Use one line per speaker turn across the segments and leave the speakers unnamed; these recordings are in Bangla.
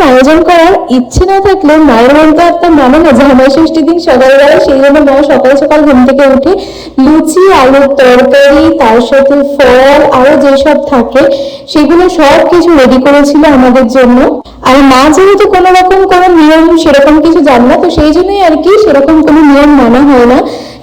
কিছু আয়োজন করার ইচ্ছে না থাকলে মায়ের মন তো তার মানে না জামাই ষষ্ঠীর দিন সকালবেলা সেই জন্য মা সকাল সকাল ঘুম থেকে উঠে লুচি, আলুর তরকারি, তার সাথে ফল আরও যেসব থাকে, সেগুলো সব কিছু রেডি করেছিল আমাদের জন্য। আর মা যেহেতু কোনো রকম কোনো নিয়ম সেরকম কিছু জানে না, তো সেই জন্যই আর কি সেরকম কোনো নিয়ম মানা হয় না।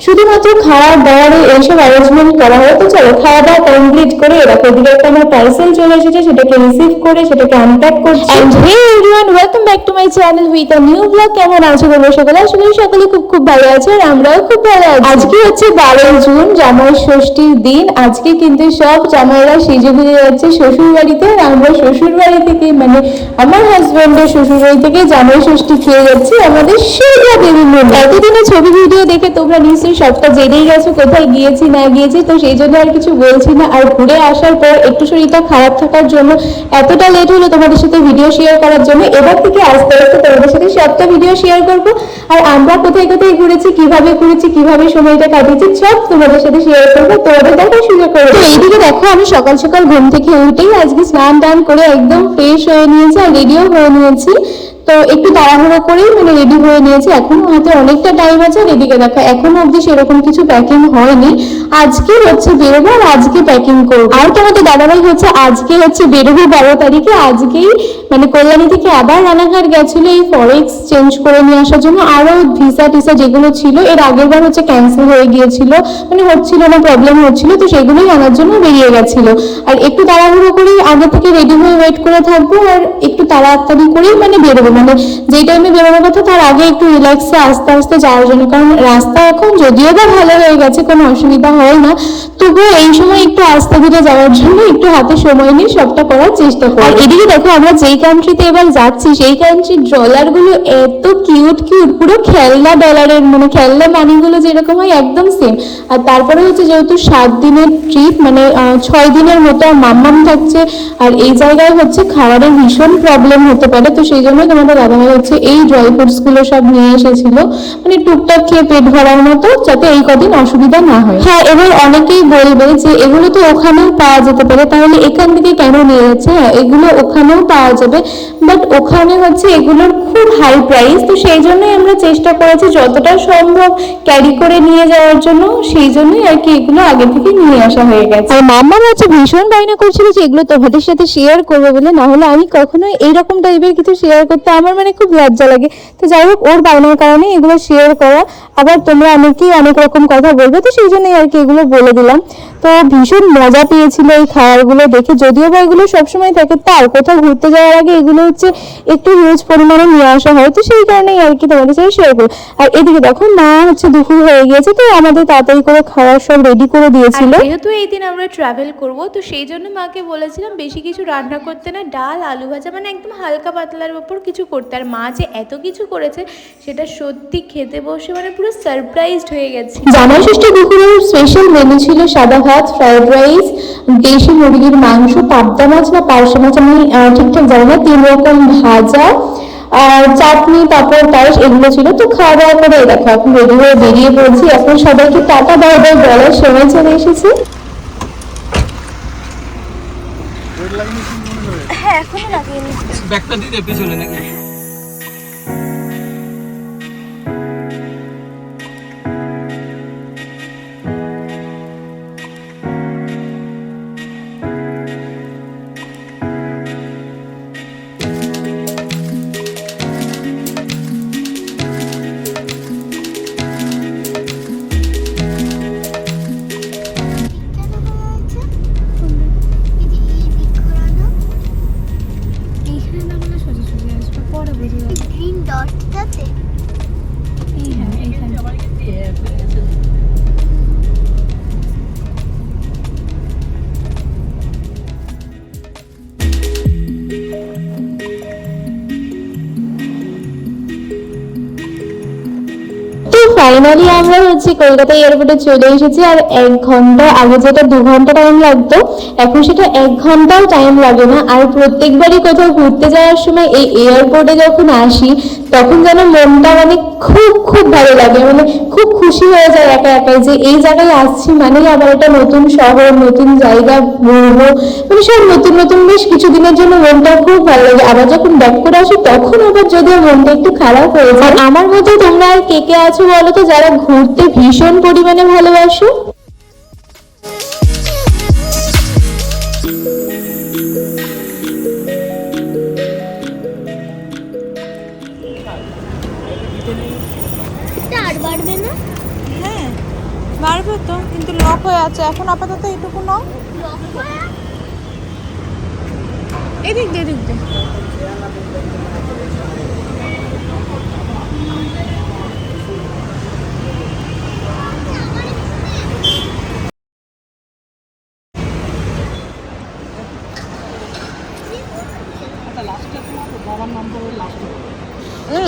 শুধুমাত্র খাওয়া দাওয়ারে এইসব অ্যারেঞ্জমেন্ট করা হয় তো চলো খাওয়া দাওয়া কমপ্লিট করে এরকম এদিকে একটা আমার পার্সেল চলে এসেছে সেটাকে রিসিভ করে সেটাকে আনপ্যাক করছি। Hey everyone welcome back to my channel with a new blog কেমন আছো তোমরা সকলে? সকলে খুব খুব ভালো আছো আর আমরাও খুব ভালো আছি। আজকে হচ্ছে বারোই জুন জামাই ষষ্ঠীর দিন। আজকে কিন্তু সব জামাইরা সেজে গুজে যাচ্ছে শ্বশুর বাড়িতে আর আমরা শ্বশুর বাড়ি থেকে মানে আমার হাজবেন্ডের শ্বশুর বাড়ি থেকে জামাই ষষ্ঠী খেয়ে যাচ্ছি আমাদের সেরা দেবী মন্দির। এতদিনে ছবি ভিডিও দেখে তোমরা নিশ্চয়ই সবটা জেনেই গেছো, কোথায় গিয়েছি, না গিয়েছি, তো সেই জন্য আর কিছু বলছি না। আর ঘুরে আসার পর একটু শরীরটা খারাপ থাকার জন্য এতটা লেট হলো তোমাদের সাথে ভিডিও শেয়ার করার জন্য। এবার থেকে আস্তে আস্তে তোমাদের সাথে সবটা ভিডিও শেয়ার করব। আর আমরা কোথায় কোথায় ঘুরেছি, কীভাবে ঘুরেছি, কীভাবে সময়টা কাটিয়েছি, সব তোমাদের সাথে শেয়ার করব। তোমাদের দেখার সুযোগ করব তো এইদিকে দেখো, আমি সকাল সকাল ঘুম থেকে উঠেই আজকে স্নান টান করে একদম ফ্রেশ হয়ে নিয়েছি আর রেডিও হয়ে নিয়েছি। তো একটু তাড়াহুড়ো করেই মানে রেডি হয়ে নিয়েছি। এখনও হাতে অনেকটা টাইম আছে। আর এদিকে দেখো, এখনও অবধি সেরকম কিছু প্যাকিং হয়নি। আজকে হচ্ছে বেরোবো আর আজকে প্যাকিং করব। আর তোমাদের দাদাভাই হচ্ছে আজকে হচ্ছে বেরোবো বারো তারিখে। আজকেই মানে কল্যাণী থেকে আবার রানাঘাট গেছিল এই ফরেক্স চেঞ্জ করে নিয়ে আসার জন্য। আরও ভিসা টিসা যেগুলো ছিল, এর আগের বার হচ্ছে ক্যান্সেল হয়ে গিয়েছিল। মানে হচ্ছিল না প্রবলেম হচ্ছিল, তো সেগুলোই আনার জন্য বেরিয়ে গেছিল। আর একটু তাড়াহুড়ো করেই আগে থেকে রেডি হয়ে ওয়েট করে থাকব। আর একটু তাড়াতাড়ি করেই মানে বেরোবো। মানে যেই টাইমে বেরোনোর কথা, তার আগে একটু রিল্যাক্সে আস্তে আস্তে যাওয়ার জন্য। কারণ রাস্তা এখন যদিও বা ভালো হয়ে গেছে, কোনো অসুবিধা হয় না, তবুও এই সময় একটু আস্তে ধীরে যাওয়ার জন্য একটু হাতে সময় নিয়ে সবটা করার চেষ্টা করি আর এদিকে দেখো, আমরা যেই কান্ট্রিতে এবার যাচ্ছি, সেই কান্ট্রির ডলারগুলো এত কিউট কিউট পুরো খেলনা ডলারের মানে খেলনা মানিগুলো যেরকম হয় একদম সেম আর তারপরে হচ্ছে যেহেতু সাত দিনের ট্রিপ মানে ছয় দিনের মতো মাম্মাম থাকছে, আর এই জায়গায় হচ্ছে খাবারের ভীষণ প্রবলেম হতে পারে, তো সেই জন্য তোমাদের দাদাভাই হচ্ছে এই ড্রাই ফ্রুটসগুলো সব নিয়ে এসেছিল। মানে টুকটাক খেয়ে পেট ভরার মতো যাতে এই কদিন অসুবিধা না হয়। হ্যাঁ এবার অনেকেই বলবে যে এগুলো তো ওখানেও পাওয়া যেতে পারে। তাহলে এখান থেকে কেন নিয়ে যাচ্ছে? হ্যাঁ এগুলো ওখানেও পাওয়া যাবে। বাট ওখানে হচ্ছে এগুলোর খুব হাই প্রাইস তো সেই জন্যই আমরা চেষ্টা করেছি যতটা সম্ভব ক্যারি করে নিয়ে যাওয়ার জন্য। সেই জন্যই আর কি এগুলো আগে থেকে নিয়ে আসা হয়ে গেছে। আর মাম্মা হচ্ছে ভীষণ বায়না করছিল যে এগুলো তোমাদের সাথে শেয়ার করব বলে। না হলে আমি কখনোই এইরকম টাইপের কিছু শেয়ার করতে আমার মানে খুব লজ্জা লাগে। তো যাই হোক, ওর বায়নার কারণে এগুলো শেয়ার করা। আবার তোমরা অনেকেই অনেক রকম কথা বলবে, তো সেই জন্যই আর কি এগুলো বলে দিলাম। তো ভীষণ মজা পেয়েছিল এই খাবারগুলো দেখে, যদিও বা এগুলো সবসময় থাকে, তার কোথাও ঘুরতে যাওয়ার আগে এগুলো হচ্ছে একটু হিউজ পরিমাণে নিয়ে আসা হয়, তো সেই কারণেই আর কি তোমাদের সাথে শেয়ার করব আর এদিকে দেখো, মা হচ্ছে দুপুর হয়ে গিয়েছে, তো আমাদের তাড়াতাড়ি করে খাওয়ার সব রেডি করে দিয়েছিল।
যেহেতু এই দিন আমরা ট্রাভেল করব, তো সেই জন্য মাকে বলেছিলাম, বেশি কিছু রান্না করতে না, ডাল, আলু ভাজা মানে একদম হালকা পাতলার ওপর কিছু করতে আর মা যে এত কিছু করেছে সেটা সত্যি খেতে বসে মানে পুরো সারপ্রাইজড হয়ে গেছি।
জামাই ষষ্ঠী দুপুরের স্পেশাল মেনু ছিল সাদা ভাত ফ্রাইড রাইস দেশি মুরগির মাংস পাবদা মাছ না পার্শে মাছ আমি ঠিকঠাক জানি না তিন রকম ভাজা আর চাটনি পাঁপড় পায়েস এগুলো ছিল। তো খাওয়া দাওয়া করে দেখো এখন রেডি হয়ে বেরিয়ে পড়ছি। এখন সবাইকে টাটা বাই বাই বলার সময় চলে এসেছে।
ব্যাগটা দিতে পিছনে নাকি?
ফাইনালি আমরা হচ্ছে কলকাতা এয়ারপোর্টে চলে এসেছি আর এক ঘণ্টা আগে যেটা দু ঘণ্টা টাইম লাগতো, এখন সেটা এক ঘন্টাও টাইম লাগে না। আর প্রত্যেকবারই কোথাও ঘুরতে যাওয়ার সময় এই এয়ারপোর্টে যখন আসি, তখন যেন মনটা মানে খুব খুব ভালো লাগে। মানে খুব খুশি হয়ে যায় একা একাই যে এই জায়গায় আসছি মানেই আবার একটা নতুন শহর, নতুন জায়গা ঘুরবো। মানে সব নতুন নতুন বেশ কিছুদিনের জন্য মনটা খুব ভালো লাগে। আবার যখন ব্যাক করে আসি, তখন আবার যদিও মনটা একটু খারাপ হয়ে যায়। আমার মতো তোমরা আর কে কে আছো বলো তো, যারা ঘুরতে ভীষণ পরিমাণে ভালোবাসো?
বাড়বে
তো কিন্তু লক হয়ে আছে। এখন আপাতত এইটুকু নাও। এদিক দিয়ে এদিক দিয়ে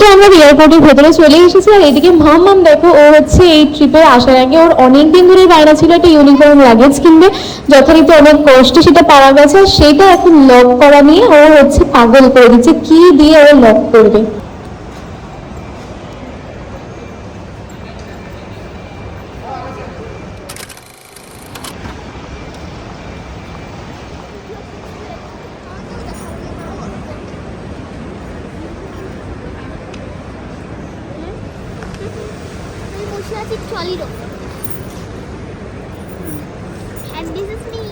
তো আমরা এয়ারপোর্টের ভেতরে চলে এসেছি আর এদিকে মাম দেখো, ও হচ্ছে এই ট্রিপে আসার আগে ওর অনেক দিন ধরেই বায়না ছিল একটা ইউনিফর্ম লাগেজ কিনবে। যথারীতি অনেক কষ্টে সেটা পাওয়া গেছে সেটা এখন লক করা নিয়ে ও হচ্ছে পাগল করে দিচ্ছে। কি দিয়ে ও লক করবে
আমি বসে আছি ট্রলির ওপর And this is me.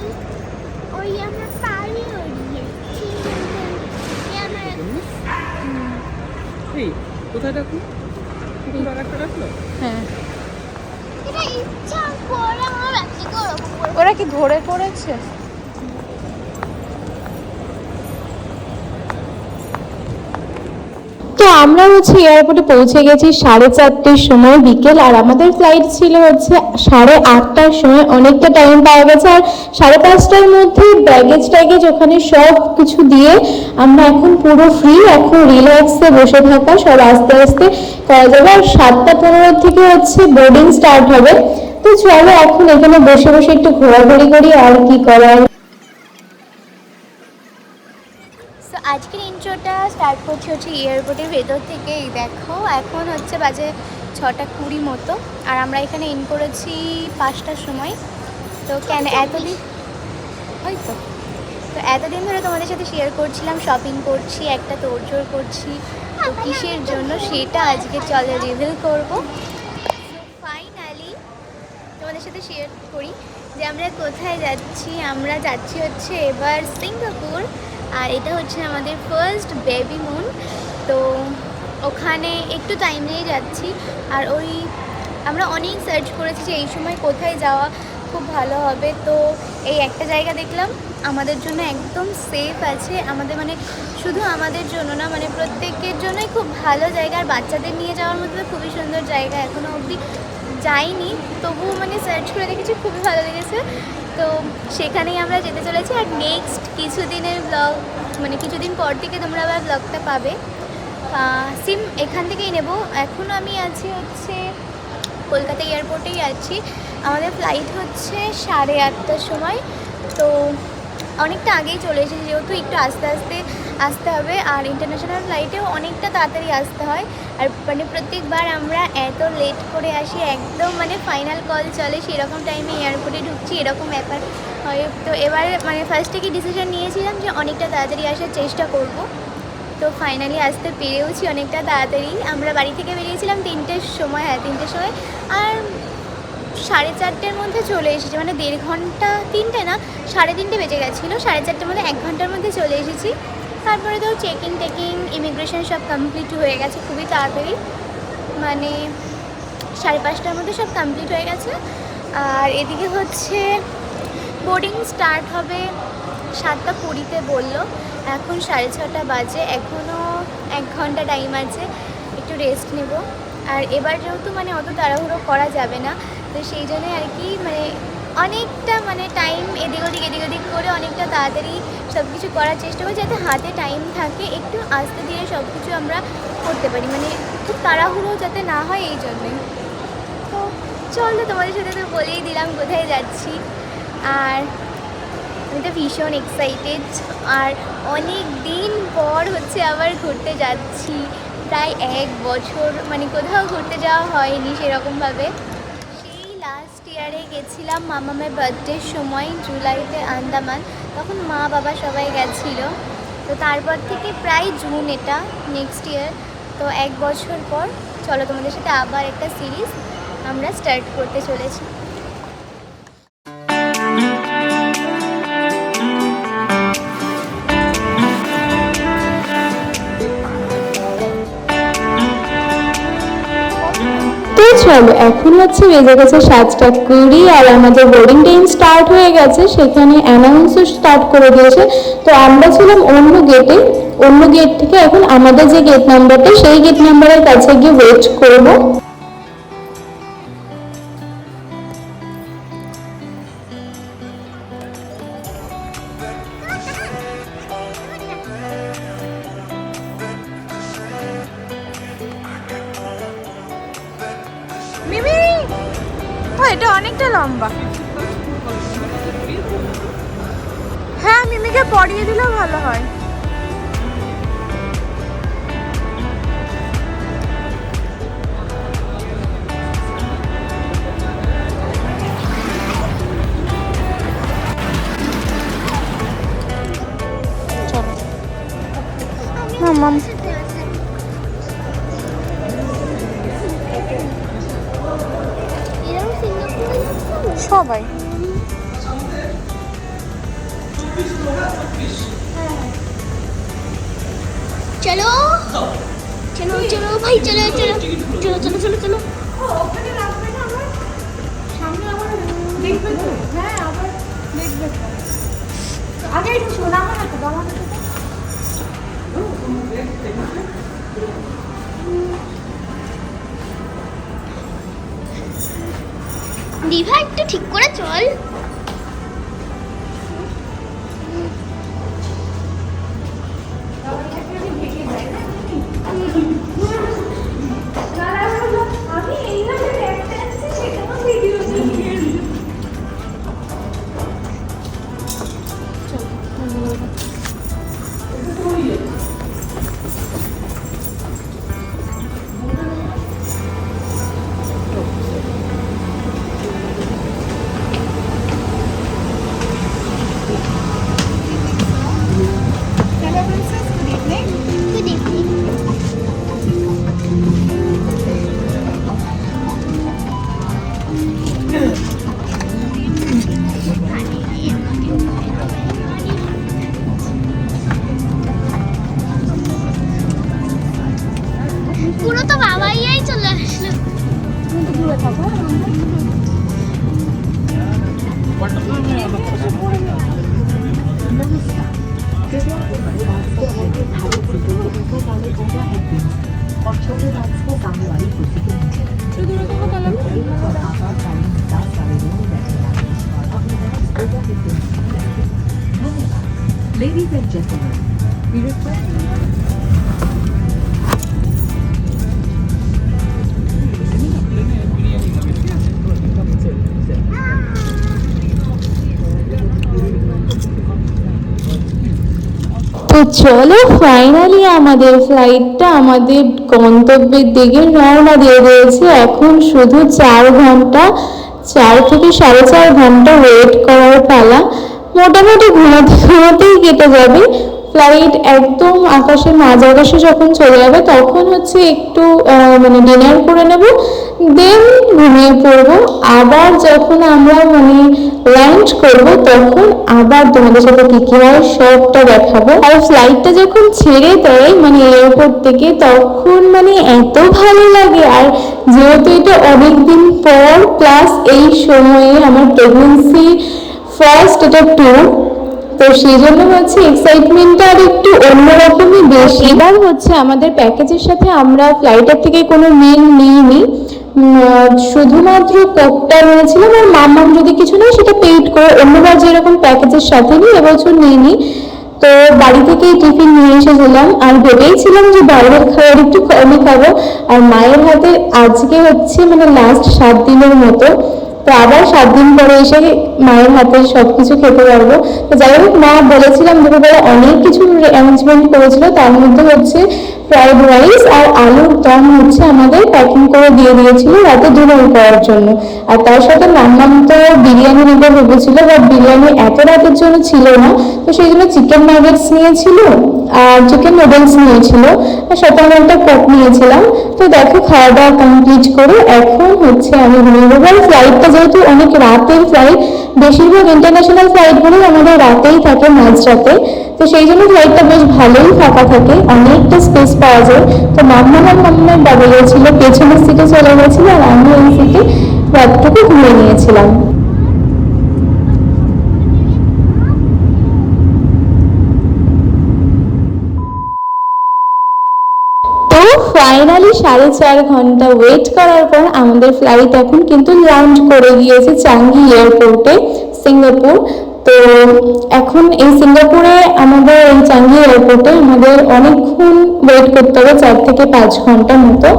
ওই আমরা পাড়ি উড়িয়েছি এই আমার
এই কোথায় রাখল কুকুর আর একটা রাখল
হ্যাঁ
এটা ইচ্ছা করে আমার ব্যক্তিকে ওরকম করে
ওরা কি ধরে করেছে
তো আমরা হচ্ছে এয়ারপোর্টে পৌঁছে গেছি সাড়ে চারটের সময় বিকেল, আর আমাদের ফ্লাইট ছিল হচ্ছে সাড়ে আটটার সময়। অনেকটা টাইম পাওয়া গেছে, আর সাড়ে পাঁচটার মধ্যে ব্যাগেজ ট্যাগেজ ওখানে সব কিছু দিয়ে আমরা এখন পুরো ফ্রি এখন রিল্যাক্সে বসে থাকা, সব আস্তে আস্তে করা যাবে। আর সাতটা পনেরো থেকে হচ্ছে বোর্ডিং স্টার্ট হবে। তো চলো এখন এখানে বসে বসে একটু ঘোরাঘুরি করি, আর কি করার।
আজকের ইন্ট্রোটা স্টার্ট করছি হচ্ছে এয়ারপোর্টের ভেতর থেকে এই দেখো এখন হচ্ছে বাজে ছটা কুড়ি মতো আর আমরা এখানে ইন করেছি পাঁচটার সময়। তো কেন এতদিন? ওই তো। তো এতদিন ধরে তোমাদের সাথে শেয়ার করছিলাম শপিং করছি একটা তোড়জোড় করছি। তো কিসের জন্য সেটা আজকে চলে রিভিল করব। ফাইনালি তোমাদের সাথে শেয়ার করি যে আমরা কোথায় যাচ্ছি আমরা যাচ্ছি হচ্ছে এবার সিঙ্গাপুর। আর এটা হচ্ছে আমাদের ফার্স্ট বেবি মুন তো ওখানে একটু টাইম নিয়ে যাচ্ছি। আর ওই, আমরা অনেক সার্চ করেছি যে এই সময় কোথায় যাওয়া খুব ভালো হবে। তো এই একটা জায়গা দেখলাম, আমাদের জন্য একদম সেফ আছে। আমাদের মানে শুধু আমাদের জন্য না মানে প্রত্যেকের জন্যই খুব ভালো জায়গা। আর বাচ্চাদের নিয়ে যাওয়ার মধ্যে খুবই সুন্দর জায়গা এখনও অবধি যাইনি। তবুও মানে সার্চ করে দেখেছি, খুবই ভালো লেগেছে। তো সেখানেই আমরা যেতে চলেছি। আর নেক্সট কিছুদিনের ব্লগ মানে কিছুদিন পর থেকে তোমরা আবার ব্লগটা পাবে। সিম এখান থেকেই নেব। এখন আমি আছি হচ্ছে, কলকাতা এয়ারপোর্টেই আছি। আমাদের ফ্লাইট হচ্ছে সাড়ে আটটার সময়। তো অনেকটা আগেই চলে এসেছি, যেহেতু একটু আস্তে আস্তে আসতে হবে। আর ইন্টারন্যাশনাল ফ্লাইটেও অনেকটা তাড়াতাড়ি আসতে হয়। আর মানে প্রত্যেকবার আমরা এত লেট করে আসি, একদম মানে ফাইনাল কল চলে, সেরকম টাইমে এয়ারপোর্টে ঢুকছি, এরকম ব্যাপার। হয়, তো এবার মানে ফার্স্ট থেকে ডিসিশন নিয়েছিলাম যে অনেকটা তাড়াতাড়ি আসার চেষ্টা করব। তো ফাইনালি আসতে পেরেওছি অনেকটা তাড়াতাড়ি। আমরা বাড়ি থেকে বেরিয়েছিলাম তিনটের সময় হ্যাঁ তিনটের সময়। আর সাড়ে চারটের মধ্যে চলে এসেছি। মানে দেড় ঘণ্টা, তিনটে না, সাড়ে তিনটে বেজে গেছিল। সাড়ে চারটের মধ্যে, এক ঘণ্টার মধ্যে চলে এসেছি। তারপরে তো চেকিং টেকিং ইমিগ্রেশন সব কমপ্লিট হয়ে গেছে খুবই তাড়াতাড়ি। মানে সাড়ে পাঁচটার মধ্যে সব কমপ্লিট হয়ে গেছে। আর এদিকে হচ্ছে বোর্ডিং স্টার্ট হবে সাতটা কুড়িতে বলল। এখন সাড়ে ছটা বাজে এখনও এক ঘণ্টা টাইম আছে, একটু রেস্ট নেব। আর এবার যেহেতু মানে অত তাড়াহুড়ো করা যাবে না, তো সেই জন্যই আর কি মানে অনেকটা মানে টাইম এদিক ওদিক এদিক ওদিক করে অনেকটা তাড়াতাড়ি সব কিছু করার চেষ্টা করি যাতে হাতে টাইম থাকে, একটু আস্তে ধীরে সব কিছু আমরা করতে পারি। মানে খুব তাড়াহুড়ো যাতে না হয় এই জন্যই তো চলো তোমাদের সাথে তো বলেই দিলাম কোথায় যাচ্ছি। আর আমি তো ভীষণ এক্সাইটেড আর অনেক দিন পর হচ্ছে আবার ঘুরতে যাচ্ছি।
প্রায় এক বছর মানে কোথাও ঘুরতে যাওয়া হয়নি সেরকমভাবে। ইয়ারে গেছিলাম মামামের বার্থডের সময়, জুলাইতে আন্দামান। তখন মা বাবা সবাই গেছিল। তো তারপর থেকে প্রায় জুন এটা নেক্সট ইয়ার তো এক বছর পর, চলো তোমাদের সাথে আবার একটা সিরিজ আমরা স্টার্ট করতে চলেছি।
এখন হচ্ছে বেজে গেছে সাতটা কুড়ি আর আমাদের বোর্ডিং টাইম স্টার্ট হয়ে গেছে, সেখানে অ্যানাউন্সও স্টার্ট করে দিয়েছে। তো আমরা ছিলাম অন্য গেটে অন্য গেট থেকে এখন আমাদের যে গেট নাম্বারটা সেই গেট নাম্বারের কাছে গিয়ে ওয়েট করব।
এটা অনেকটা লম্বা। হ্যাঁ মিমিকে পরিয়ে দিলেও ভালো হয়। চলো।
চলো চলো, ভাই, চলো চলো চলো চলো চলো চলো দিভা একটু ঠিক করে চল। a little.
Ladies and gentlemen, we request
তো চলো ফাইনালি আমাদের ফ্লাইটটা আমাদের গন্তব্যের দিকে রওনা দিয়ে দিয়েছে। এখন শুধু চার ঘণ্টা, চার থেকে সাড়ে চার ঘণ্টা ওয়েট করার পালা। মোটামুটি ঘুমাতে, ঘুমাতেই কেটে যাবে। ফ্লাইট একদম আকাশের মাঝ আকাশে যখন চলে যাবে, তখন হচ্ছে একটু মানে ডিনার করে নেব। দেন ঘুমিয়ে পড়ব। আবার যখন আমরা মানে লাঞ্চ করব, তখন আবার তোমাদের সাথে কি হয় সবটা দেখাবো। আর ফ্লাইটটা যখন ছেড়ে দেয় মানে এয়ারপোর্ট থেকে, তখন মানে এত ভালো লাগে। আর যেহেতু এটা অনেক দিন পর প্লাস এই সময়ে আমার প্রেগনেন্সি ফার্স্ট এটা ট্যুর তো সেই জন্য হচ্ছে এক্সাইটমেন্টটা আর একটু অন্যরকমই বেশি। এবার হচ্ছে আমাদের প্যাকেজের সাথে আমরা ফ্লাইটের থেকে কোনো মিল নিইনি। শুধুমাত্র কোকটা নিয়েছিলাম আর মামাম যদি কিছু নেই সেটা পেইড করে অন্যবার যেরকম প্যাকেজের সাথে নিই এবছর নিইনি। তো বাড়ি থেকেই টিফিন নিয়ে এসেছিলাম আর ভেবেইছিলাম যে বাইরের খাবার একটু কমই খাব। আর মায়ের হাতে আজকে হচ্ছে মানে লাস্ট সাত দিনের মতো। তো আবার সাত দিন পরে এসে মায়ের হাতে সব কিছু খেতে পারব। তো যাই হোক, মা বলেছিলাম দুপুরবেলা অনেক কিছু অ্যারেঞ্জমেন্ট করেছিল, তার মধ্যে হচ্ছে ফ্রাইড রাইস আর আলুর দম হচ্ছে আমাদের প্যাকিং করে দিয়ে দিয়েছিল রাতে ডিনার করার জন্য। আর তার সাথে নান্নাম তো বিরিয়ানি নিতে ভেবেছিল বাট বিরিয়ানি এত রাতের জন্য ছিল না। তো সেই জন্য চিকেন নাগেটস নিয়েছিল আর চিকেন নুডলস নিয়েছিল সাথে আমি একটা কোক নিয়েছিলাম। তো দেখো খাওয়া দাওয়া কমপ্লিট করে এখন হচ্ছে আমি ঘুমিয়ে ফ্লাইটটা যেহেতু অনেক রাতের ফ্লাইট বেশিরভাগ ইন্টারন্যাশনাল ফ্লাইটগুলো আমাদের রাতেই থাকে, মাঝরাতে। তো সেই জন্য ফ্লাইটটা বেশ ভালোই ফাঁকা থাকে, অনেকটা স্পেস পাওয়া যায়। তো মাম্মা আর মাম্মার বাবা গেছিল পেছনের সিটে চলে গেছিল, আর আমি এই সিটে রাতটুকু ঘুমিয়ে নিয়েছিলাম তো ফাইনালি সাড়ে চার ঘণ্টা ওয়েট করার পর আমাদের ফ্লাইট এখন কিন্তু ল্যান্ড করে গিয়েছে চাঙ্গি এয়ারপোর্টে সিঙ্গাপুর তো এখন এই সিঙ্গাপুরে আমাদের, এই চাঙ্গি এয়ারপোর্টে আমাদের অনেকক্ষণ ওয়েট করতে হবে চার থেকে পাঁচ ঘণ্টা মতো।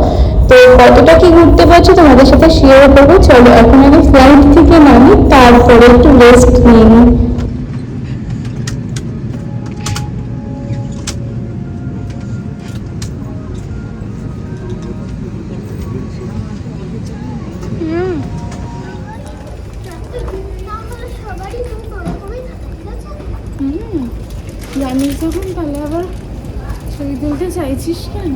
তো কতটা কি ঘুরতে পারছি তোমাদের সাথে শেয়ার করব। চলো এখন আমি ফ্লাইট থেকে নামি, তারপরে একটু রেস্ট নিয়ে নিই।
চাইছিস কেন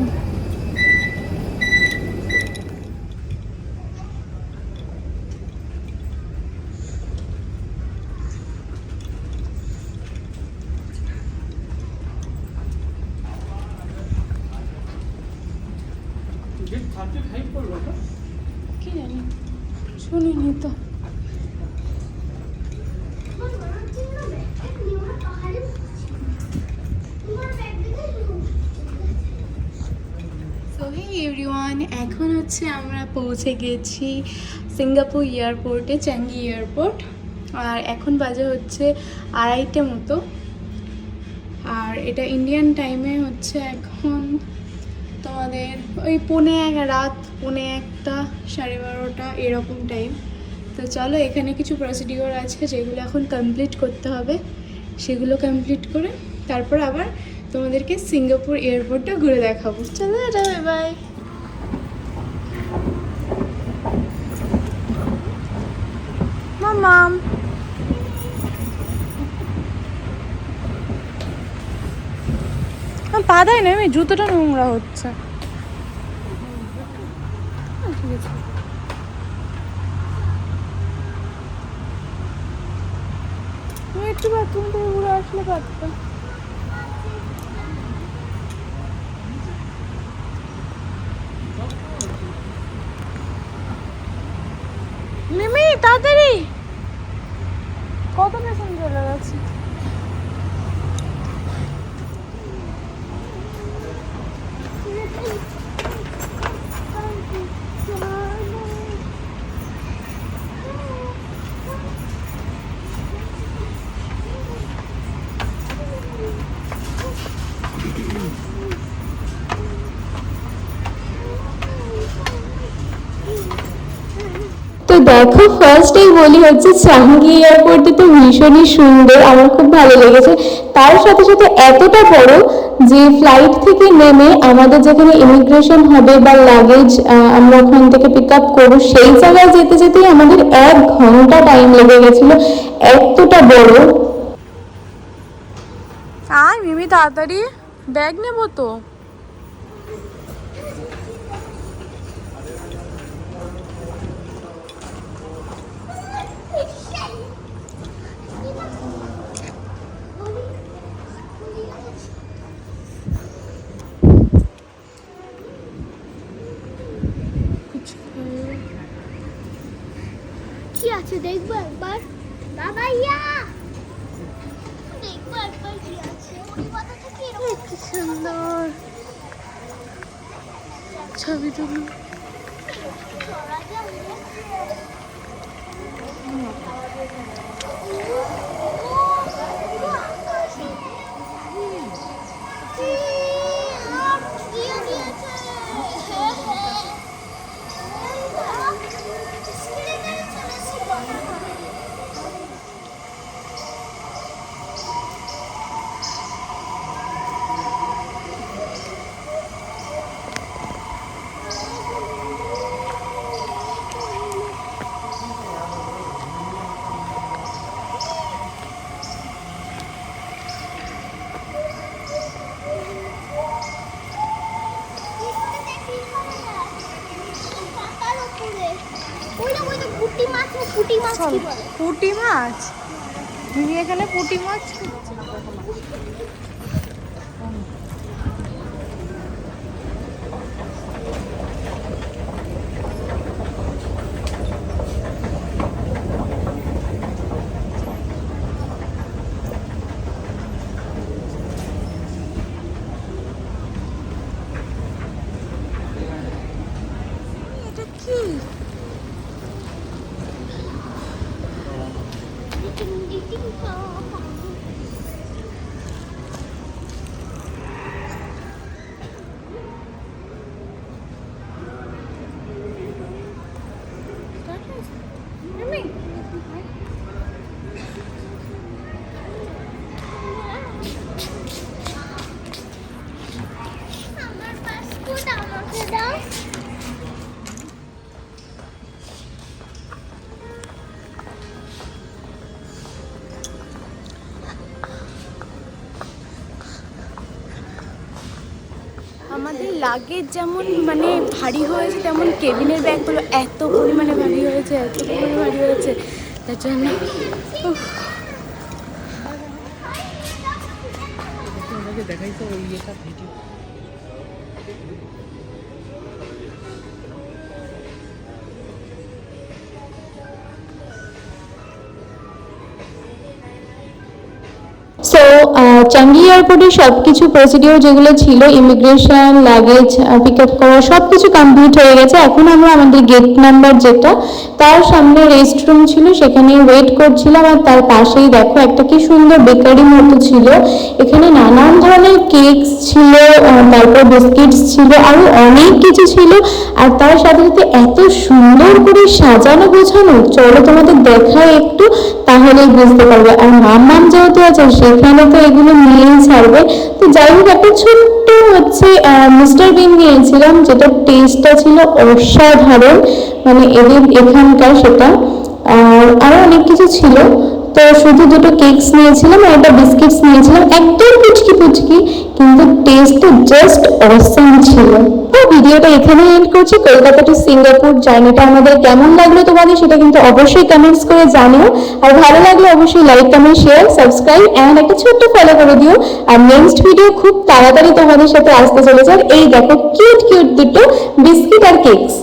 কি জানি শুনিনি তো সো এভরিওয়ান এখন হচ্ছে আমরা পৌঁছে গেছি সিঙ্গাপুর এয়ারপোর্টে চ্যাঙ্গি এয়ারপোর্ট আর এখন বাজে হচ্ছে আড়াইটে মতো। আর এটা ইন্ডিয়ান টাইমে হচ্ছে এখন তোমাদের ওই পৌনে এক, রাত পৌনে একটা, সাড়ে বারোটা এরকম টাইম তো চলো, এখানে কিছু প্রসিডিওর আছে যেগুলো এখন কমপ্লিট করতে হবে। সেগুলো কমপ্লিট করে তারপর আবার তোমাদেরকে সিঙ্গাপুর এয়ারপোর্টটা ঘুরে দেখাবো। চলো বাই বাই
মামাম পা দেয় না আমি জুতোটা নোংরা হচ্ছে। ঠিক আছে। একটু বাথরুম থেকে ঘুরে আসলে পারতাম। মিমি তাড়াতাড়ি। কত পেশেন্ট চলে গেছে
দেখো ফার্স্টেই বলি হচ্ছে চাঙ্গি এয়ারপোর্টে তো ভীষণই সুন্দর, আমার খুব ভালো লেগেছে। তার সাথে সাথে এতটা বড় যে ফ্লাইট থেকে নেমে আমাদের যেখানে ইমিগ্রেশন হবে বা লাগেজ আমরা ওখান থেকে পিক আপ করব, সেই জায়গায় যেতে যেতেই আমাদের এক ঘণ্টা টাইম লেগে গেছিল, এতটা বড়।
আর মিমি, তাড়াতাড়ি ব্যাগ নেব তো?
কি আছে? দেখব একবার। বাবা ইয়া! দেখব একবার কি আছে। ওই এরকম?
কি সুন্দর। ছবি তুলি।
চড়া পুঁটি মাছ না পুঁটি মাছ কি বলে?
মাছ? তুমি এখানে পুটি মাছ
আমাদের লাগেজ যেমন মানে ভারী হয়েছে, তেমন কেবিনের ব্যাগগুলো এত পরিমাণে ভারী হয়েছে, এত পরিমাণে ভারী হয়েছে, তার জন্য
দেখাই তো ওই ভিডিও
চাঙ্গি এয়ারপোর্টে সব কিছু প্রসিডিওর যেগুলো ছিল ইমিগ্রেশন লাগেজ পিক আপ করা সব কিছু কমপ্লিট হয়ে গেছে। এখন আমরা আমাদের গেট নাম্বার যেটা, তার সামনে রেস্ট রুম ছিল সেখানে ওয়েট করছিলাম আর তার পাশেই দেখো একটা কি সুন্দর বেকারি মতো ছিল। এখানে নানান ধরনের কেকস ছিল তারপর বিস্কিটস ছিল, আরও অনেক কিছু ছিল। আর তার সাথে সাথে এত সুন্দর করে সাজানো, গোছানো, চলো তোমাদের দেখায় একটু, তাহলেই বুঝতে পারবে। আর মাম্মাম যেহেতু আছে, সেখানে তো এগুলো নিয়েই ছাড়বে। তো যাই হোক, একটা ছোট্ট হচ্ছে মিস্টার বিন নিয়েছিলাম যেটা টেস্টটা ছিল অসাধারণ মানে এদের এখানকার সেটা। আর আরও অনেক কিছু ছিল। তো শুধু দুটো কেকস নিয়েছিলাম আর একটা বিস্কিটস নিয়েছিলাম। একদম পুচকি পুচকি, কিন্তু টেস্ট তো জাস্ট অসম ছিল। তো ভিডিওটা এখানে এন্ড করছি। কলকাতা টু সিঙ্গাপুর জার্নিটা আমাদের কেমন লাগল তোমাদের সেটা কিন্তু অবশ্যই কমেন্টস করে জানিও। আর ভালো লাগলে অবশ্যই like comment share subscribe and একটা ছোট্ট ফলো করে দিও। আর নেক্সট ভিডিও খুব তাড়াতাড়ি তোমাদের সাথে আসতে চলেছে। আর এই দেখো কিউট কিউট দুটো বিস্কিট আর কেকস